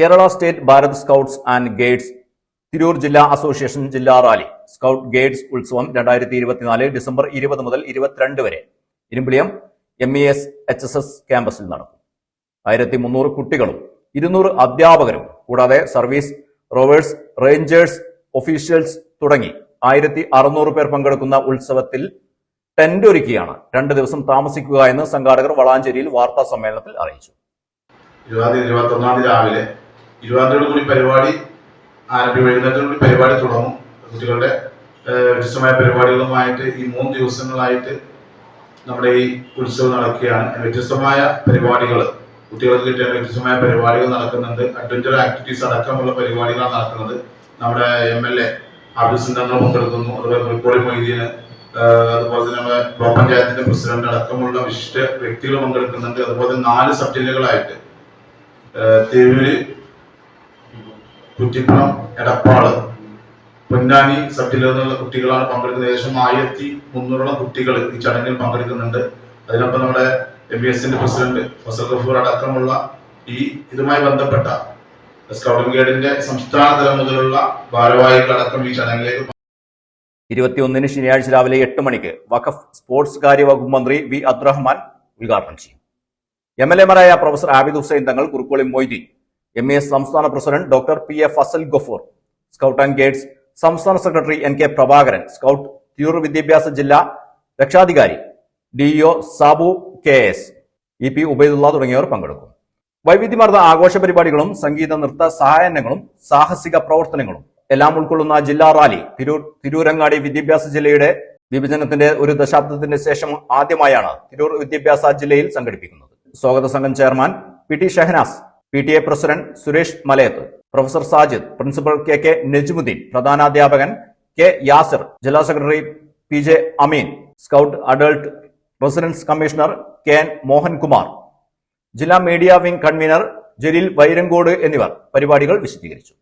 Kerala state Bharat scouts and guides Tirur ജില്ലാ association ജില്ലാ rally scout guides ഉത്സവം രണ്ടായിരത്തി ഇരുപത്തിനാല് ഡിസംബർ ഇരുപത് മുതൽ ഇരുപത്തിരണ്ട് വരെ. Irimbiliyam M E S H S S ക്യാമ്പസിൽ നടക്കും. ആയിരത്തി മുന്നൂറ് കുട്ടികളും ഇരുന്നൂറ് അധ്യാപകരും കൂടാതെ സർവീസ് റോവേഴ്സ് റേഞ്ചേഴ്സ് ഒഫീഷ്യൽസ് തുടങ്ങി ആയിരത്തി അറുന്നൂറ് പേർ പങ്കെടുക്കുന്ന ഉത്സവത്തിൽ ടെന്റ് ഒരുക്കിയാണ് രണ്ട് ദിവസം താമസിക്കുക എന്ന് സംഘാടകർ വളാഞ്ചേരിയിൽ വാർത്താ സമ്മേളനത്തിൽ അറിയിച്ചു. ഇരുപത്തി ഇരുപത്തി ഒന്നാം തീയതി രാവിലെ ഇരുപതാം കൂടി പരിപാടി ആരംഭിക്കും. വൈകുന്നേരത്തോടു കൂടി പരിപാടി തുടങ്ങും. കുട്ടികളുടെ വ്യത്യസ്തമായ പരിപാടികളുമായിട്ട് ഈ മൂന്ന് ദിവസങ്ങളായിട്ട് നമ്മുടെ ഈ ഉത്സവം നടക്കുകയാണ്. വ്യത്യസ്തമായ പരിപാടികൾ കുട്ടികൾക്ക് കിട്ടിയ വ്യത്യസ്തമായ പരിപാടികൾ നടക്കുന്നുണ്ട്. അഡ്വഞ്ചർ ആക്ടിവിറ്റീസ് അടക്കമുള്ള പരിപാടികളാണ് നടക്കുന്നത്. നമ്മുടെ എം എൽ എ ആഫീസിൽ സിന്ധങ്ങൾ പങ്കെടുക്കുന്നു. അതുപോലെ പുൽക്കോളി മൊയ്തീന് അതുപോലെ തന്നെ നമ്മുടെ ബ്ലോക്ക് പഞ്ചായത്തിന്റെ പ്രസിഡന്റ് അടക്കമുള്ള വിശിഷ്ട വ്യക്തികൾ പങ്കെടുക്കുന്നുണ്ട്. അതുപോലെ നാല് സബ് ജില്ലകളായിട്ട് തിരൂര് കുറ്റിപ്പുറം എടപ്പാൾ. പൊന്നാനി സബ് ജില്ലയിൽ നിന്നുള്ള കുട്ടികളാണ് പങ്കെടുക്കുന്നത്. ഏകദേശം ആയിരത്തി മുന്നൂറോളം കുട്ടികൾ ഈ ചടങ്ങിൽ പങ്കെടുക്കുന്നുണ്ട്. അതിനൊപ്പം നമ്മുടെ എം ബി എസിന്റെ പ്രസിഡന്റ് ഫസൽ ഗഫൂർ അടക്കമുള്ള ഈ ഇതുമായി ബന്ധപ്പെട്ട സ്കൗട്ടിംഗ് ഗൈഡിന്റെ സംസ്ഥാന തലം മുതലുള്ള ഭാരവാഹികളടക്കം ഈ ചടങ്ങിലേക്ക് ഇരുപത്തിയൊന്നിന് ശനിയാഴ്ച രാവിലെ എട്ട് മണിക്ക് വഖഫ് സ്പോർട്സ് കാര്യ വകുപ്പ് മന്ത്രി വി അബ്ദുറഹ്മാൻ ഉദ്ഘാടനം ചെയ്യും. M L എമാരായ professor Abid Hussain Thangal Kurukkoli Moideen M A സംസ്ഥാന president doctor P A Fazal Gafoor scout and guides സംസ്ഥാന secretary N K Prabhakaran scout Tiyur വിദ്യാഭ്യാസ ജില്ലാ രക്ഷാധികാരി D DEO Sabu K S E P Ubaidulla തുടങ്ങിയവർ പങ്കെടുക്കും. വൈവിധ്യമാർന്ന ആഘോഷ പരിപാടികളും സംഗീത നൃത്ത സഹായങ്ങളും സാഹസിക പ്രവർത്തനങ്ങളും എല്ലാം ഉൾക്കൊള്ളുന്ന ജില്ലാ റാലി തിരൂർ തിരൂരങ്ങാടി വിദ്യാഭ്യാസ ജില്ലയുടെ വിഭജനത്തിന്റെ ഒരു ദശാബ്ദത്തിന് ശേഷം ആദ്യമായാണ് തിരൂർ വിദ്യാഭ്യാസ ജില്ലയിൽ സംഘടിപ്പിക്കുന്നത്. സ്വാഗത സംഘം chairman P T Shahnas P T A president Suresh Malayath professor Sajid principal K K Najmuddeen പ്രധാനാധ്യാപകൻ K Yasir ജില്ലാ secretary P J Ameen scout adult residence commissioner K N Mohankumar ജില്ലാ media wing convener Jaleel Vairankode എന്നിവർ പരിപാടികൾ വിശദീകരിച്ചു.